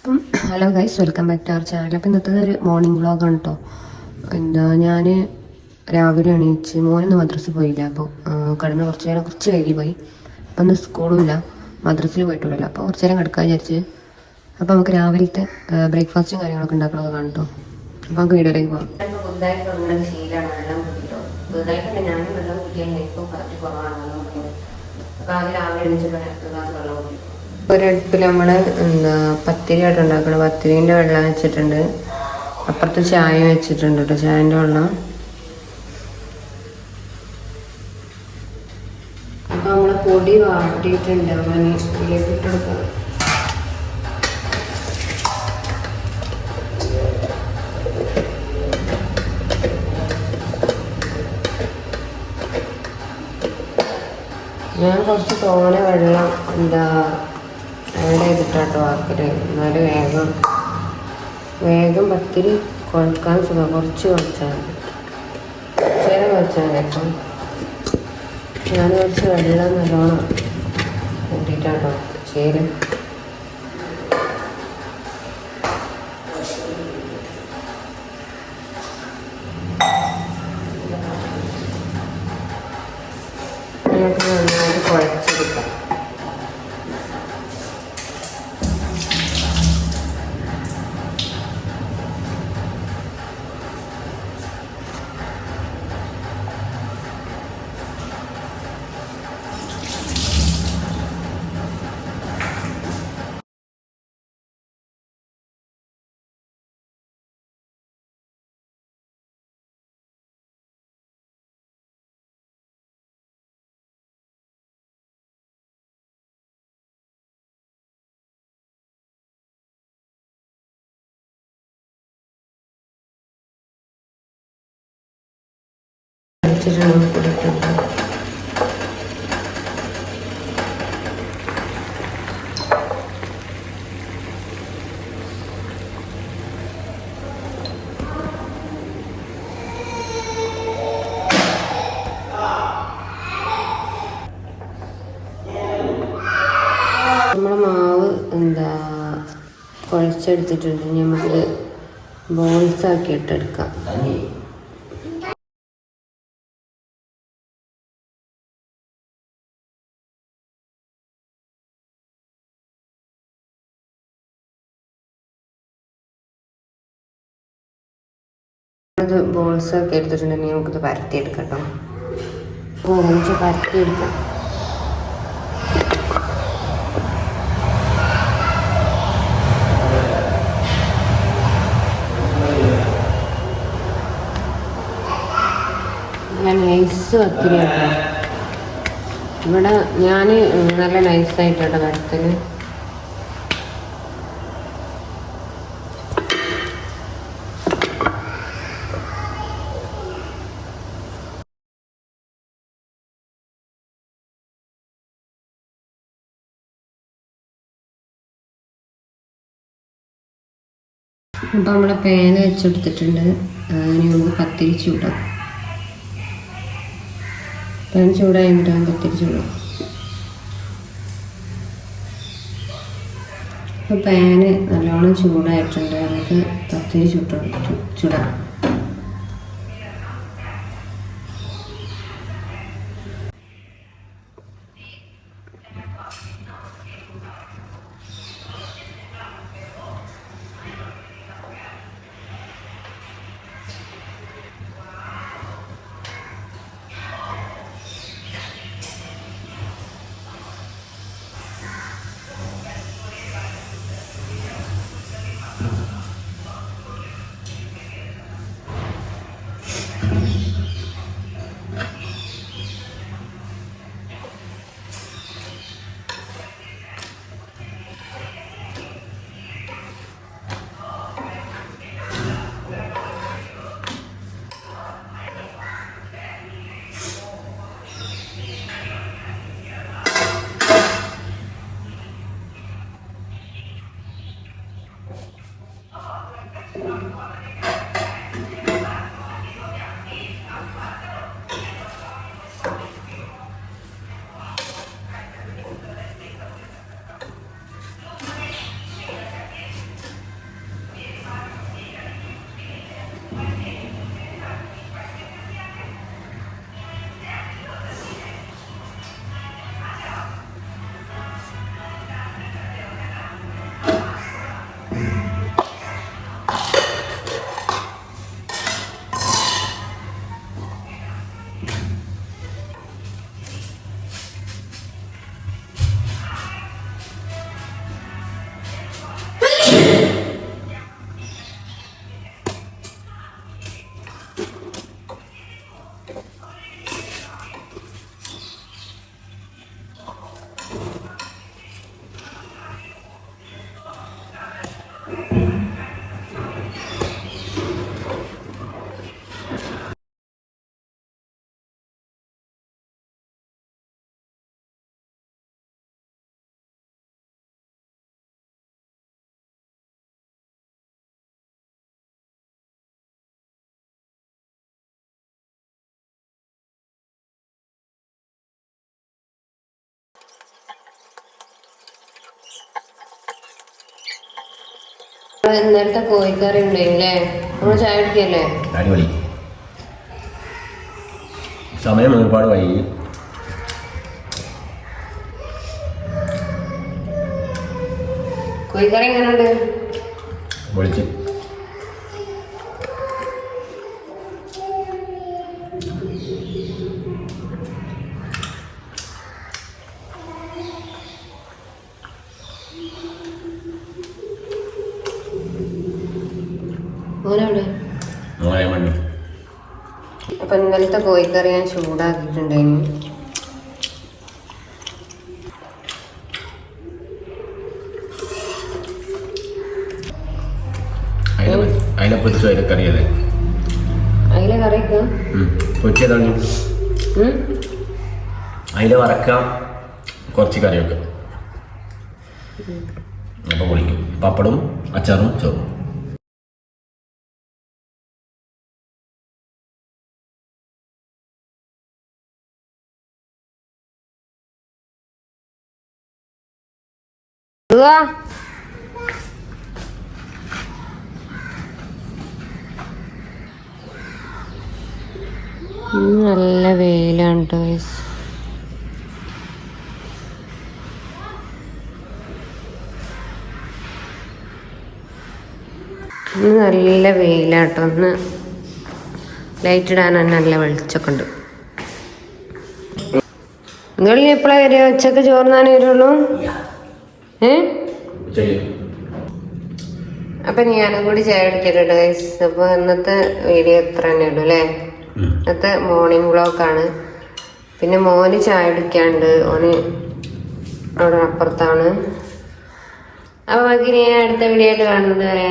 അപ്പം hello guys welcome back to our channel അപ്പം ഇന്നത്തെ ഒരു മോർണിംഗ് വ്ളോഗാണ് കേട്ടോ എന്താ ഞാൻ രാവിലെ എണീച്ച് മോനൊന്ന് മദ്രസ് പോയില്ല. അപ്പോൾ കടന്ന് കുറച്ച് നേരം കുറച്ച് വൈകി പോയി. അപ്പം ഇന്ന് സ്കൂളും ഇല്ല. മദ്രസയിൽ പോയിട്ടുള്ളൂ. അപ്പോൾ കുറച്ച് നേരം കിടക്കാൻ വിചാരിച്ച് അപ്പോൾ നമുക്ക് രാവിലത്തെ ബ്രേക്ക്ഫാസ്റ്റും കാര്യങ്ങളൊക്കെ ഉണ്ടാക്കണമൊക്കെ കാണും കേട്ടോ അപ്പോൾ നമുക്ക് വീഡിയോയിലേക്ക് പോകാം. പുതുതായിട്ട് ശീലമാണ് വെള്ളം കുടിക്കട്ടോ ഞാനും വെള്ളം കുടിക്കാൻ ഇപ്പോൾ കുറച്ച് കുറവാണ് വെള്ളം കുടിക്കുന്നത് അപ്പോൾ ആദ്യം രാവിലെ എണീച്ച് ഗ്ലാസ് വെള്ളം കുടിക്കും. ഒരടുപ്പിൽ നമ്മൾ എന്താ പത്തിരി ആയിട്ട് ഉണ്ടാക്കണം. പത്തിരീന്റെ വെള്ളം വെച്ചിട്ടുണ്ട്. അപ്പുറത്ത് ചായ വെച്ചിട്ടുണ്ട് കേട്ടോ ചായന്റെ വെള്ളം. അപ്പോൾ നമ്മൾ പൊടി വാട്ടിയിട്ടുണ്ട്. അങ്ങനെ ഇതിലേക്ക് ഇട്ടെടുക്കണം ഞാൻ കുറച്ച് തോനെ വെള്ളം എന്താ ആഡ് ചെയ്തിട്ടാട്ടോ ആക്കൽ എന്നാലും വേഗം വേഗം പത്തിരി കുഴക്കാൻ സുഖം. കുറച്ച് കുഴച്ചാൽ മതി. ചില കുഴച്ചാൽ മതി അപ്പം. ഞാൻ കുറച്ച് വെള്ളം നല്ലോണം കൂട്ടിയിട്ടാട്ടോ ചേര് നന്നായിട്ട് കുഴച്ചെടുക്കാം ഇച്ചിരി നമുക്ക് ഇട്ടിട്ടുണ്ട് നമ്മളെ മാവ് എന്താ കുഴച്ചെടുത്തിട്ടുണ്ട്. നമുക്കിത് ബോൾസ് ആക്കി ഇട്ടെടുക്കാം ഇത് ബോൾസ് ഒക്കെ എടുത്തിട്ടുണ്ടെങ്കിൽ നമുക്കിത് പരത്തിയെടുക്കാം കേട്ടോ നമുക്ക് പരത്തിയെടുക്കാം നൈസ് ഒത്തിരി ഇവിടെ ഞാൻ നല്ല നൈസായിട്ടോ പരത്തൽ അപ്പോൾ നമ്മൾ പാൻ വെച്ചെടുത്തിട്ടുണ്ട്. ഇനി നമുക്ക് പത്തിരി ചൂടാം പാൻ ചൂടായി വിടാം പത്തിരി ചൂടാം. അപ്പോൾ പാന് നല്ലോണം ചൂടായിട്ടുണ്ട്. നമുക്ക് പത്തിരി ചൂട്ട ചൂടാം ഇന്നലത്തെ കോഴിക്കറി ഉണ്ടല്ലേ നമ്മൾ ചായ കുടിക്കല്ലേ? അടിപൊളി. സമയം ഒരുപാട് വൈകി കോഴിക്കറി എങ്ങനെയുണ്ട് വിളിച്ച് അപ്പൊ ഇന്നലത്തെ കോഴിക്കറി ഞാൻ ചൂടാക്കിയിട്ടുണ്ടായിരുന്നു അതിനെ അതിലെ പൊരിച്ചതാണ് വറക്കാം കുറച്ച് കറിയൊക്കെ അപ്പോൾ പൊളിക്കും. പപ്പടും അച്ചാറും ചോറും. നല്ല വെയിലാണ് ഇന്ന് നല്ല വെയിലാട്ടോ ഒന്ന് ലൈറ്റ് ഇടാൻ തന്നെ നല്ല വെളിച്ചൊക്കെ ഉണ്ട്. നിങ്ങൾ എപ്പോഴാണ് വരിക? ഉച്ചയ്ക്ക് ചോർന്നാനേ വരുള്ളൂ? അപ്പൊ ഞാനും കൂടി ചായ അടിച്ചിട്ടുണ്ട് ഗൈസ് അപ്പൊ ഇന്നത്തെ വീഡിയോ എത്ര തന്നെ ഇടും അല്ലേ? ഇന്നത്തെ മോർണിംഗ് വ്ളോഗാണ് പിന്നെ മോന് ചായ അടിക്കാണ്ട് ഓന് അവിടെ അപ്പുറത്താണ്. അപ്പൊ ബാക്കി ഞാൻ അടുത്ത വീഡിയോ ആയിട്ട് കാണുന്നത് വരെ